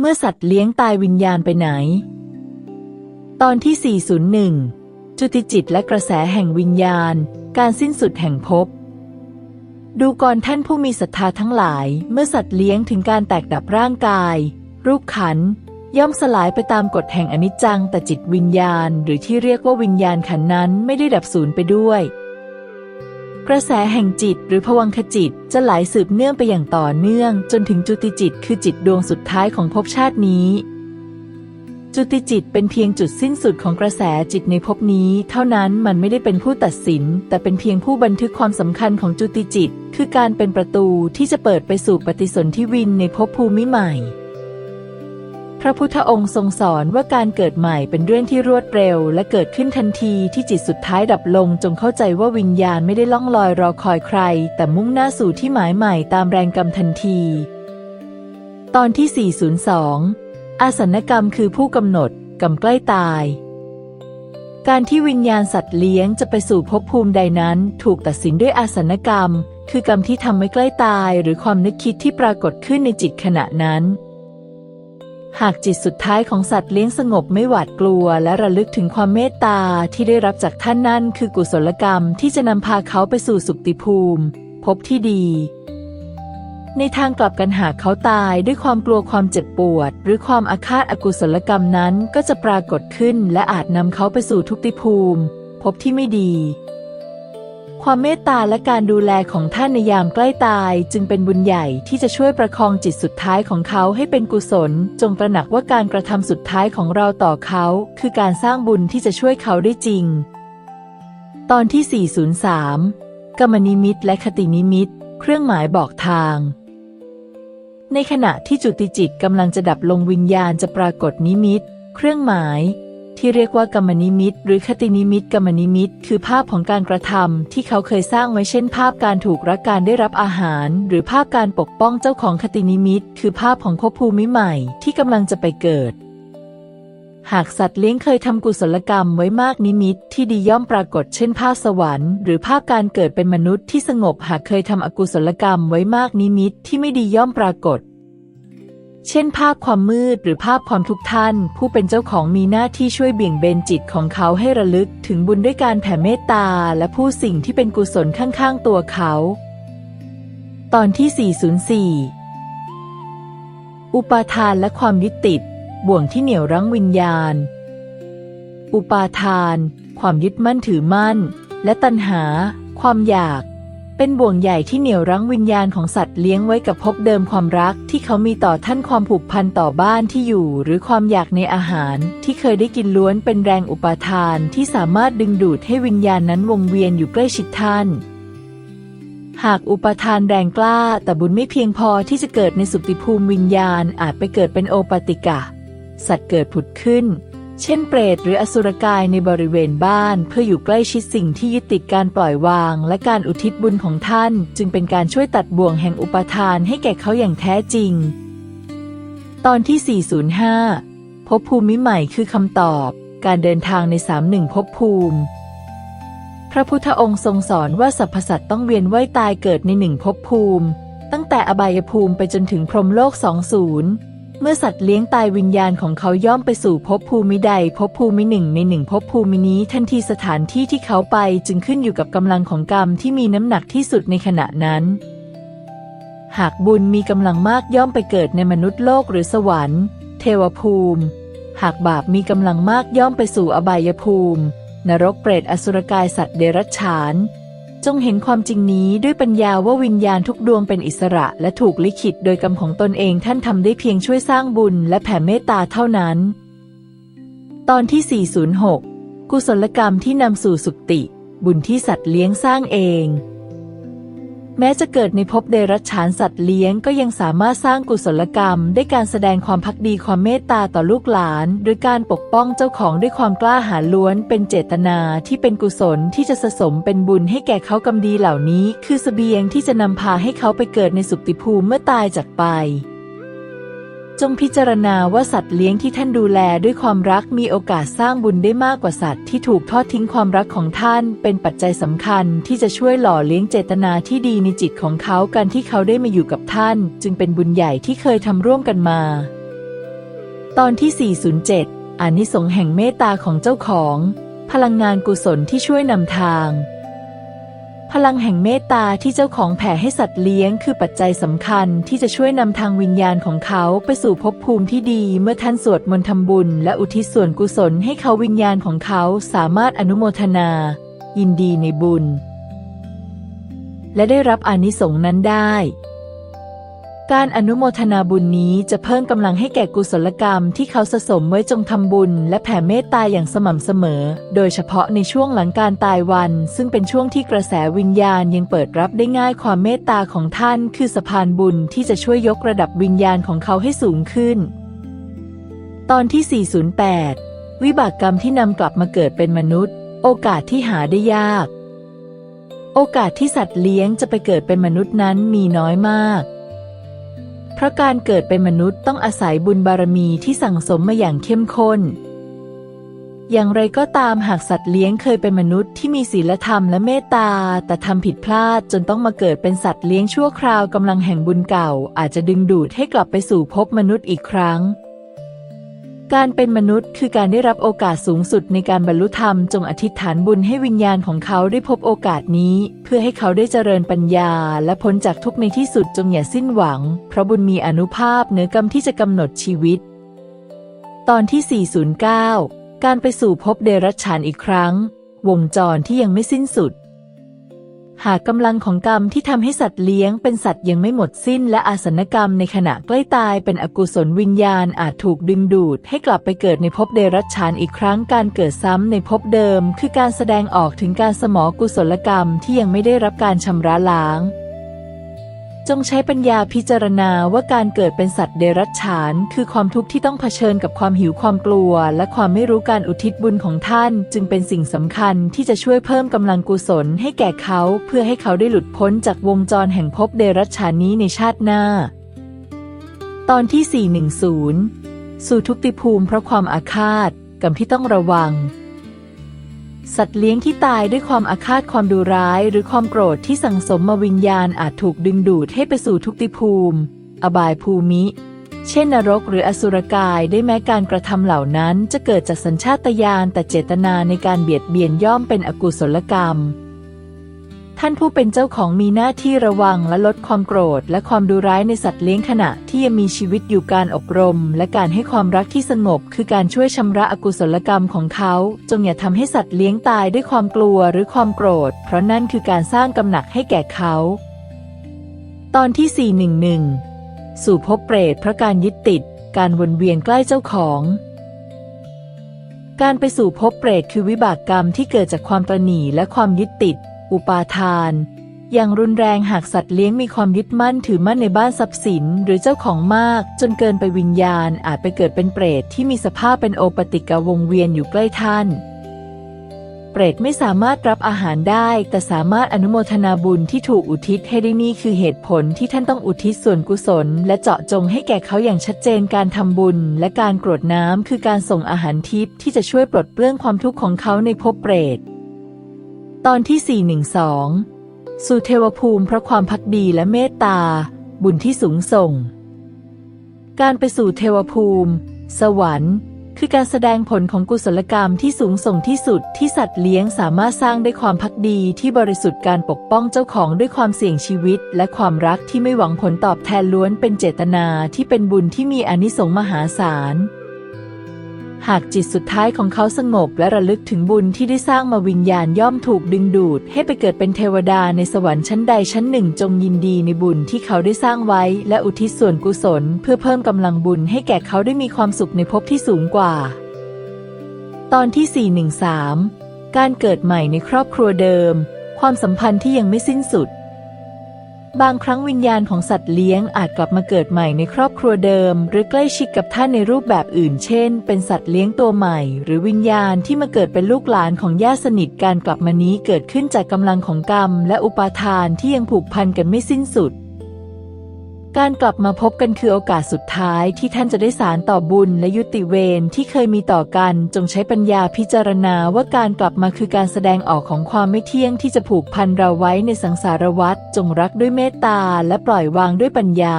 เมื่อสัตว์เลี้ยงตายวิญญาณไปไหน ตอนที่ 401 จุติจิตและกระแสแห่งวิญญาณ การสิ้นสุดแห่งภพ ดูก่อนท่านผู้มีศรัทธาทั้งหลาย เมื่อสัตว์เลี้ยงถึงการแตกดับร่างกาย รูปขัน ย่อมสลายไปตามกฎแห่งอนิจจังแต่จิตวิญญาณ หรือที่เรียกว่าวิญญาณขันนั้นไม่ได้ดับสูญไปด้วย กระแสแห่งจิตหรือภวังคจิตจะไหลสืบเนื่องไปอย่างต่อเนื่อง จนถึงจุติจิตคือจิตดวงสุดท้ายของภพชาตินี้ จุติจิตเป็นเพียงจุดสิ้นสุดของกระแสจิตในภพนี้ เท่านั้นมันไม่ได้เป็นผู้ตัดสิน แต่เป็นเพียงผู้บันทึกความสำคัญของจุติจิต คือการเป็นประตูที่จะเปิดไปสู่ปฏิสนธิวินในภพภูมิใหม่ ระพุทธองค์ทรงสอนว่าการเกิดใหม่เป็นเรื่องที่รวดเร็ว และเกิดขึ้นทันทีที่จิตสุดท้ายดับลง จงเข้าใจว่าวิญญาณไม่ได้ล่องลอยรอคอยใคร แต่มุ่งหน้าสู่ที่หมายใหม่ตามแรงกรรมทันที ตอนที่ 402 อาสนกรรมคือผู้กำหนดกรรมใกล้ตาย การที่วิญญาณสัตว์เลี้ยงจะไปสู่ภพภูมิใดนั้น ถูกตัดสินด้วยอาสนกรรม คือกรรมที่ทำไว้ใกล้ตาย หรือความนึกคิดที่ปรากฏขึ้นในจิตขณะนั้น หากจิตสุดท้ายของสัตว์เลี้ยงสงบไม่หวาดกลัว และระลึกถึงความเมตตาที่ได้รับจากท่านนั่นคือกุศลกรรมที่จะนำพาเขาไปสู่สุคติภูมิภพที่ดี ในทางกลับกันหากเขาตายด้วยความกลัวความเจ็บปวด หรือความอาฆาตอกุศลกรรมนั้นก็จะปรากฏขึ้น และอาจนำเขาไปสู่ทุกติภูมิภพที่ไม่ดี ความเมตตาและการดูแลของท่านในยามใกล้ตายจึงเป็นบุญใหญ่ที่จะช่วยประคองจิตสุดท้ายของเขาให้เป็นกุศล จงตระหนักว่าการกระทำสุดท้ายของเราต่อเขา คือการสร้างบุญที่จะช่วยเขาได้จริง ตอนที่ 403 กรรมนิมิตและคตินิมิต เครื่องหมายบอกทาง ในขณะที่จุติจิตกำลังจะดับลงวิญญาณจะปรากฏนิมิต เครื่องหมาย ที่เรียกว่ากรรมนิมิต หรือคตินิมิตกรรมนิมิต คือภาพของการกระทำที่เขาเคยสร้างไว้เช่น ภาพการถูกรักการได้รับอาหาร หรือภาพการปกป้องเจ้าของคตินิมิต คือภาพของภพภูมิใหม่ที่กำลังจะไปเกิด หากสัตว์เลี้ยงเคยทำกุศลกรรมไว้มากนิมิต ที่ดีย่อมปรากฏเช่น ภาพสวรรค์หรือภาพการเกิดเป็นมนุษย์ที่สงบหากเคยทำอกุศลกรรมไว้มากนิมิต ที่ไม่ดีย่อมปรากฏ เช่นภาพความมืดหรือภาพความทุกข์ท่าน ผู้เป็นเจ้าของมีหน้าที่ช่วยเบี่ยงเบนจิตของเขาให้ระลึกถึงบุญด้วยการแผ่เมตตาและผู้สิ่งที่เป็นกุศลข้างๆ ตัวเขา ตอนที่ 404 อุปาทานและความยึดติด บ่วงที่เหนี่ยวรั้งวิญญาณ อุปาทาน ความยึดมั่นถือมั่น และตัณหา ความอยาก เป็นบ่วงใหญ่ที่เหนี่ยวรั้งวิญญาณของสัตว์เลี้ยงไว้กับภพเดิมความรักที่เขามีต่อท่านความผูกพันต่อบ้านที่อยู่ หรือความอยากในอาหาร ที่เคยได้กินล้วนเป็นแรงอุปาทานที่สามารถดึงดูดให้วิญญาณนั้นวงเวียนอยู่ใกล้ชิดท่าน หากอุปทานแรงกล้าแต่บุญไม่เพียงพอที่จะเกิดในสุติภูมิวิญญาณอาจไปเกิดเป็นโอปติกะ สัตว์เกิดผุดขึ้น เช่นเปรตหรืออสุรกายในบริเวณบ้าน เพื่ออยู่ใกล้ชิดสิ่งที่ยึดติดการปล่อยวาง และการอุทิศบุญของท่าน จึงเป็นการช่วยตัดบ่วงแห่งอุปทานให้แก่เขาอย่างแท้จริง ตอนที่ 405ภพภูมิใหม่คือคำตอบ การเดินทางในสามหนึ่งภพภูมิ พระพุทธองค์ทรงสอนว่าสรรพสัตว์ต้องเวียนว่ายตายเกิดในหนึ่งภพภูมิ ตั้งแต่อบายภูมิไปจนถึงพรหมโลกสองศูนย์ เมื่อสัตว์เลี้ยงตายวิญญาณของเขาย่อมไปสู่ภพภูมิใดภพภูมิหนึ่งในหนึ่งภพภูมินี้ทันทีสถานที่ที่เขาไปจึงขึ้นอยู่กับกำลังของกรรมที่มีน้ำหนักที่สุดในขณะนั้น หากบุญมีกำลังมากย่อมไปเกิดในมนุษย์โลกหรือสวรรค์ เทวภูมิ หากบาปมีกำลังมากย่อมไปสู่อบายภูมิ นรกเปรตอสุรกายสัตว์เดรัจฉาน จงเห็นความจริงนี้ด้วยปัญญาว่าวิญญาณทุกดวงเป็นอิสระ และถูกลิขิตโดยกรรมของตนเองท่านทำได้เพียงช่วยสร้างบุญและแผ่เมตตาเท่านั้น ตอนที่ 406 กุศลกรรมที่นำสู่สุคติ บุญที่สัตว์เลี้ยงสร้างเอง แม้จะเกิดในภพเดรัจฉานสัตว์เลี้ยงก็ยังสามารถสร้างกุศลกรรม ด้วยการแสดงความพักดีความเมตตาต่อลูกหลาน โดยการปกป้องเจ้าของด้วยความกล้าหาญล้วน เป็นเจตนาที่เป็นกุศลที่จะสะสมเป็นบุญให้แก่เขากำดีเหล่านี้ คือเสบียงที่จะนำพาให้เขาไปเกิดในสุคติภูมิเมื่อตายจากไป จงพิจารณาว่าสัตว์เลี้ยงที่ท่านดูแลด้วยความรักมีโอกาสสร้างบุญได้มากกว่าสัตว์ที่ถูกทอดทิ้งความรักของท่าน เป็นปัจจัยสำคัญที่จะช่วยหล่อเลี้ยงเจตนาที่ดีในจิตของเขาการที่เขาได้มาอยู่กับท่าน จึงเป็นบุญใหญ่ที่เคยทำร่วมกันมา ตอนที่ 407อานิสงส์แห่งเมตตาของเจ้าของ พลังงานกุศลที่ช่วยนำทาง พลังแห่งเมตตาที่เจ้าของแผ่ให้สัตว์เลี้ยงคือปัจจัยสำคัญที่จะช่วยนำทางวิญญาณของเขาไปสู่ภพภูมิที่ดีเมื่อท่านสวดมนต์ทำบุญ และอุทิศส่วนกุศลให้เขาวิญญาณของเขาสามารถอนุโมทนา ยินดีในบุญ และได้รับอานิสงส์นั้นได้ การอนุโมทนาบุญนี้จะเพิ่มกำลังให้แก่กุศลกรรมที่เขาสะสมไว้จงทำบุญ และแผ่เมตตาอย่างสม่ำเสมอ โดยเฉพาะในช่วงหลังการตายวัน ซึ่งเป็นช่วงที่กระแสวิญญาณยังเปิดรับได้ง่ายความเมตตาของท่าน คือสะพานบุญที่จะช่วยยกระดับวิญญาณของเขาให้สูงขึ้น ตอนที่ 408 วิบากกรรมที่นำกลับมาเกิดเป็นมนุษย์ โอกาสที่หาได้ยาก โอกาสที่สัตว์เลี้ยงจะไปเกิดเป็นมนุษย์นั้นมีน้อยมาก เพราะการเกิดเป็นมนุษย์ต้องอาศัยบุญบารมีที่สั่งสมมาอย่างเข้มข้น อย่างไรก็ตามหากสัตว์เลี้ยงเคยเป็นมนุษย์ที่มีศีลธรรมและเมตตา แต่ทำผิดพลาดจนต้องมาเกิดเป็นสัตว์เลี้ยงชั่วคราวกำลังแห่งบุญเก่า อาจจะดึงดูดให้กลับไปสู่ภพมนุษย์อีกครั้ง การเป็นมนุษย์คือการได้รับโอกาสสูงสุดในการบรรลุธรรมจงอธิษฐานบุญให้วิญญาณของเขาได้พบโอกาสนี้ เพื่อให้เขาได้เจริญปัญญา และพ้นจากทุกในที่สุดจงอย่าสิ้นหวัง เพราะบุญมีอนุภาพเหนือกรรมที่จะกำหนดชีวิต ตอนที่ 409 การไปสู่ภพเดรัจฉานอีกครั้ง วงจรที่ยังไม่สิ้นสุด หากกำลังของกรรมที่ทำให้สัตว์เลี้ยงเป็นสัตว์ยังไม่หมดสิ้นและอาสนกรรมในขณะใกล้ตายเป็นอกุศลวิญญาณอาจถูกดึงดูดให้กลับไปเกิดในภพเดรัจฉานอีกครั้งการเกิดซ้ำในภพเดิม คือการแสดงออกถึงการสมอกุศลกรรมที่ยังไม่ได้รับการชำระล้าง จงใช้ปัญญาพิจารณาว่าการเกิดเป็นสัตว์เดรัจฉาน คือความทุกข์ที่ต้องเผชิญกับความหิวความกลัว และความไม่รู้การอุทิศบุญของท่าน จึงเป็นสิ่งสำคัญที่จะช่วยเพิ่มกำลังกุศลให้แก่เขา เพื่อให้เขาได้หลุดพ้นจากวงจรแห่งภพเดรัจฉานนี้ในชาติหน้า ตอนที่ 410 สู่ทุกติภูมิเพราะความอาฆาตกรรมที่ต้องระวัง สัตว์เลี้ยงที่ตายด้วยความอาฆาตความดุร้าย หรือความโกรธที่สั่งสมมาวิญญาณอาจถูกดึงดูดให้ไปสู่ทุกติภูมิ อบายภูมิ เช่นนรกหรืออสุรกายได้แม้การกระทำเหล่านั้น จะเกิดจากสัญชาตญาณแต่เจตนาในการเบียดเบียนย่อมเป็นอกุศลกรรม ท่านผู้เป็นเจ้าของมีหน้าที่ระวังและลดความโกรธ และความดุร้ายในสัตว์เลี้ยงขณะที่ยังมีชีวิตอยู่การอบรม และการให้ความรักที่สงบ คือการช่วยชำระอกุศลกรรมของเขา จงอย่าทำให้สัตว์เลี้ยงตายด้วยความกลัวหรือความโกรธ เพราะนั่นคือการสร้างกำหนักให้แก่เขา ตอนที่ 411 สู่ภพเปรตเพราะการยึดติด การวนเวียนใกล้เจ้าของการไปสู่ภพเปรตคือวิบากกรรมที่เกิดจากความตระหนีและความยึดติด อุปาทาน อย่างรุนแรงหากสัตว์เลี้ยงมีความยึดมั่นถือมั่นในบ้านทรัพย์สิน หรือเจ้าของมาก จนเกินไปวิญญาณอาจไปเกิดเป็นเปรตที่มีสภาพเป็นโอปติกวงเวียนอยู่ใกล้ท่าน เปรตไม่สามารถรับอาหารได้ แต่สามารถอนุโมทนาบุญที่ถูกอุทิศให้ได้นี่คือเหตุผลที่ท่านต้องอุทิศส่วนกุศล และเจาะจงให้แก่เขาอย่างชัดเจนการทำบุญ และการกรวดน้ำคือการส่งอาหารทิพย์ที่จะช่วยปลดเปลื้องความทุกข์ของเขาในภพเปรต ตอนที่ 412 สู่เทวภูมิเพราะความพักดีและเมตตา บุญที่สูงส่ง การไปสู่เทวภูมิ สวรรค์ คือการแสดงผลของกุศลกรรมที่สูงส่งที่สุดที่สัตว์เลี้ยงสามารถสร้างด้วยความพักดีที่บริสุทธิ์การปกป้องเจ้าของด้วยความเสี่ยงชีวิต และความรักที่ไม่หวังผลตอบแทนล้วนเป็นเจตนาที่เป็นบุญที่มีอนิสงส์มหาศาล หากจิตสุดท้ายของเขาสงบและระลึกถึงบุญที่ได้สร้างมาวิญญาณย่อมถูกดึงดูด ให้ไปเกิดเป็นเทวดาในสวรรค์ชั้นใดชั้นหนึ่งจงยินดีในบุญที่เขาได้สร้างไว้ และอุทิศส่วนกุศล เพื่อเพิ่มกำลังบุญให้แก่เขาได้มีความสุขในภพที่สูงกว่า ตอนที่ 413 การเกิดใหม่ในครอบครัวเดิม ความสัมพันธ์ที่ยังไม่สิ้นสุด บางครั้งวิญญาณของสัตว์เลี้ยงอาจกลับมาเกิดใหม่ในครอบครัวเดิม หรือใกล้ชิดกับท่านในรูปแบบอื่น เช่น เป็นสัตว์เลี้ยงตัวใหม่ หรือวิญญาณที่มาเกิดเป็นลูกหลานของญาติสนิทการกลับมานี้เกิดขึ้นจากกำลังของกรรม และอุปาทานที่ยังผูกพันกันไม่สิ้นสุด การกลับมาพบกันคือโอกาสสุดท้ายที่ท่านจะได้สารต่อบุญและยุติเวรที่เคยมีต่อกัน จงใช้ปัญญาพิจารณาว่าการกลับมาคือการแสดงออกของความไม่เที่ยงที่จะผูกพันเราไว้ในสังสารวัฏจงรักด้วยเมตตาและปล่อยวางด้วยปัญญา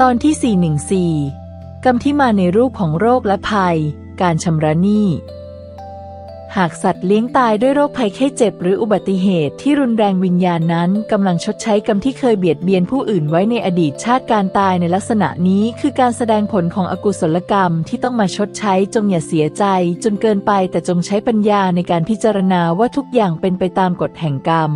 ตอนที่ 414 กรรมที่มาในรูปของโรคและภัย การชำระหนี้ หากสัตว์เลี้ยงตายด้วยโรคภัยไข้เจ็บหรืออุบัติเหตุที่รุนแรงวิญญาณนั้นกำลังชดใช้กรรมที่เคยเบียดเบียนผู้อื่นไว้ในอดีตชาติการตายในลักษณะนี้คือการแสดงผลของอกุศลกรรมที่ต้องมาชดใช้จงอย่าเสียใจ จนเกินไปแต่จงใช้ปัญญาในการพิจารณาว่าทุกอย่างเป็นไปตามกฎแห่งกรรม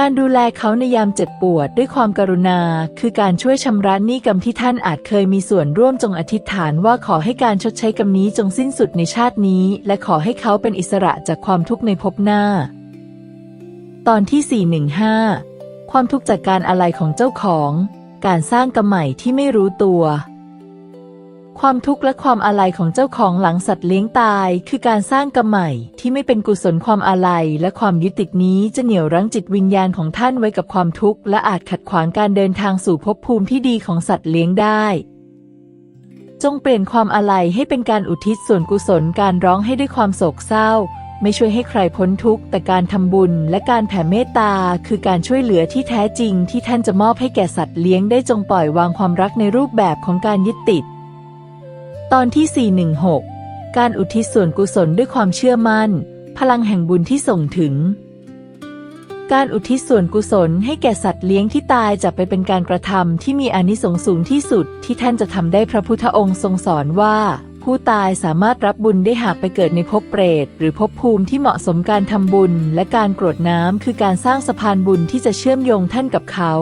การดูแลเขาในยามเจ็บปวดด้วยความกรุณา คือการช่วยชำระหนี้กรรมที่ท่านอาจเคยมีส่วนร่วมจงอธิษฐานว่าขอให้การชดใช้กรรมนี้จงสิ้นสุดในชาตินี้ และขอให้เขาเป็นอิสระจากความทุกข์ในภพหน้า ตอนที่ 415 ความทุกข์จากการอะไรของเจ้าของ การสร้างกรรมใหม่ที่ไม่รู้ตัว ความทุกข์และความอาลัยของเจ้าของหลังสัตว์เลี้ยงตาย คือการสร้างกรรมใหม่ที่ไม่เป็นกุศลความอาลัยและความยึดติดนี้จะเหนี่ยวรั้งจิตวิญญาณของท่านไว้กับความทุกข์และอาจขัดขวางการเดินทางสู่ภพภูมิที่ดีของสัตว์เลี้ยงได้ จงเปลี่ยนความอาลัยให้เป็นการอุทิศส่วนกุศลการร้องให้ด้วยความโศกเศร้า ไม่ช่วยให้ใครพ้นทุกข์แต่การทำบุญและการแผ่เมตตา คือการช่วยเหลือที่แท้จริงที่ท่านจะมอบให้แก่สัตว์เลี้ยงได้จงปล่อยวางความรักในรูปแบบของการยึดติด ตอนที่ 416 การอุทิศส่วนกุศลด้วยความเชื่อมั่น พลังแห่งบุญที่ส่งถึง การอุทิศส่วนกุศลให้แก่สัตว์เลี้ยงที่ตายจะไปเป็นการกระทำที่มีอนิสงส์สูงที่สุดที่ท่านจะทำได้พระพุทธองค์ทรงสอนว่า ผู้ตายสามารถรับบุญได้หากไปเกิดในภพเปรต หรือภพภูมิที่เหมาะสมการทำบุญ และการกรวดน้ำคือการสร้างสะพานบุญที่จะเชื่อมโยงท่านกับเขา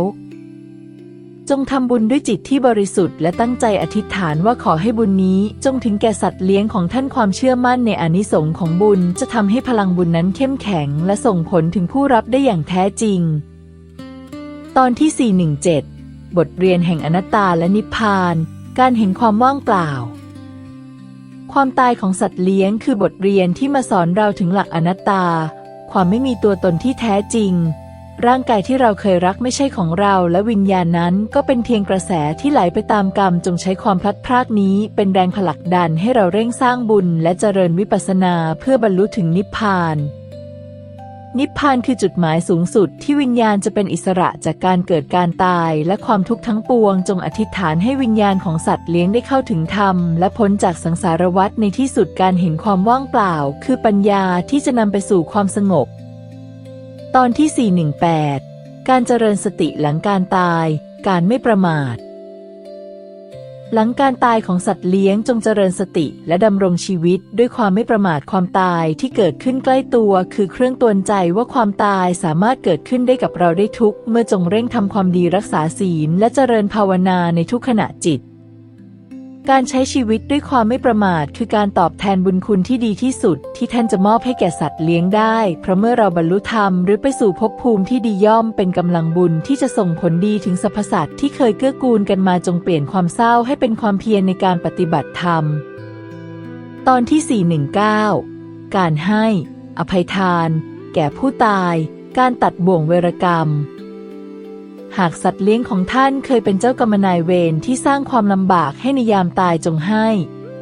จงทำบุญด้วยจิตที่บริสุทธิ์และตั้งใจอธิษฐานว่าขอให้บุญนี้ จงถึงแก่สัตว์เลี้ยงของท่านความเชื่อมั่นในอนิสงส์ของบุญ จะทำให้พลังบุญนั้นเข้มแข็ง และส่งผลถึงผู้รับได้อย่างแท้จริง ตอนที่ 417 บทเรียนแห่งอนัตตาและนิพพาน การเห็นความว่างเปล่า ความตายของสัตว์เลี้ยงคือบทเรียนที่มาสอนเราถึงหลักอนัตตา ความไม่มีตัวตนที่แท้จริง ร่างกายที่เราเคยรักไม่ใช่ของเรา และวิญญาณนั้นก็เป็นเพียงกระแสที่ไหลไปตามกรรม จงใช้ความพลัดพรากนี้ เป็นแรงผลักดันให้เราเร่งสร้างบุญ และเจริญวิปัสสนาเพื่อบรรลุถึงนิพพาน นิพพานคือจุดหมายสูงสุด ที่วิญญาณจะเป็นอิสระจากการเกิดการตาย และความทุกข์ทั้งปวง จงอธิษฐานให้วิญญาณของสัตว์เลี้ยงได้เข้าถึงธรรม และพ้นจากสังสารวัฏในที่สุดการเห็นความว่างเปล่า คือปัญญาที่จะนำไปสู่ความสงบ ตอนที่ 418 การเจริญสติหลังการตาย การไม่ประมาท หลังการตายของสัตว์เลี้ยงจงเจริญสติและดำรงชีวิตด้วยความไม่ประมาทความตายที่เกิดขึ้นใกล้ตัว คือเครื่องตวนใจว่าความตายสามารถเกิดขึ้นได้กับเราได้ทุกเมื่อจงเร่งทำความดีรักษาศีลและเจริญภาวนาในทุกขณะจิต การใช้ชีวิตด้วยความไม่ประมาท คือการตอบแทนบุญคุณที่ดีที่สุด ที่ท่านจะมอบให้แก่สัตว์เลี้ยงได้ เพราะเมื่อเราบรรลุธรรมหรือไปสู่ภพภูมิที่ดีย่อมเป็นกำลังบุญที่จะส่งผลดีถึงสรรพสัตว์ที่เคยเกื้อกูลกันมาจงเปลี่ยนความเศร้าให้เป็นความเพียรในการปฏิบัติธรรม ตอนที่ 419 การให้ อภัยทาน แก่ผู้ตาย การตัดบ่วงเวรกรรม หากสัตว์เลี้ยงของท่านเคยเป็นเจ้ากรรมนายเวรที่สร้างความลำบากให้ในยามตายจงให้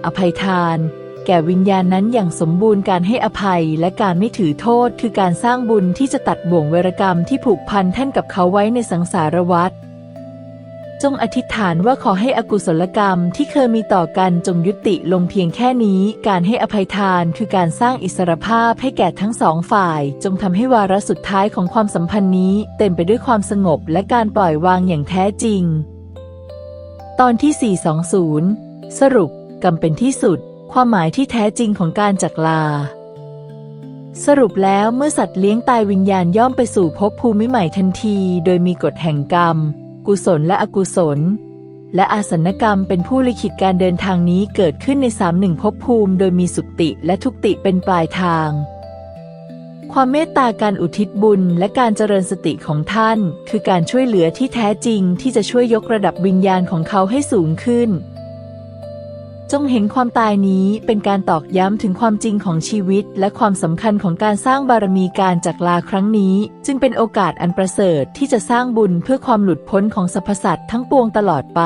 อภัยทาน แก่วิญญาณนั้นอย่างสมบูรณ์การให้อภัยและการไม่ถือโทษคือการสร้างบุญที่จะตัดบ่วงเวรกรรมที่ผูกพันท่านกับเขาไว้ในสังสารวัฏ จงอธิษฐานว่าขอให้อกุศลกรรมที่เคยมีต่อกันจงยุติลงเพียงแค่นี้ การให้อภัยทานคือการสร้างอิสรภาพให้แก่ทั้งสองฝ่าย จงทำให้วาระสุดท้ายของความสัมพันธ์นี้ เต็มไปด้วยความสงบและการปล่อยวางอย่างแท้จริง ตอนที่ 420 สรุปกรรมเป็นที่สุด ความหมายที่แท้จริงของการจากลาสรุปแล้วเมื่อสัตว์เลี้ยงตายวิญญาณย่อมไปสู่ภพภูมิใหม่ทันที โดยมีกฎแห่งกรรม กุศลและอกุศล และอาสนกรรมเป็นผู้ลิขิตการเดินทางนี้เกิดขึ้นในสามหนึ่งภพภูมิโดยมีสุติและทุกติเป็นปลายทาง ความเมตตาการอุทิศบุญและการเจริญสติของท่าน คือการช่วยเหลือที่แท้จริงที่จะช่วยยกระดับวิญญาณของเขาให้สูงขึ้น จงเห็นความตายนี้เป็นการตอกย้ำถึงความจริงของชีวิต และความสำคัญของการสร้างบารมีการจากลาครั้งนี้ จึงเป็นโอกาสอันประเสริฐที่จะสร้างบุญเพื่อความหลุดพ้นของสรรพสัตว์ทั้งปวงตลอดไป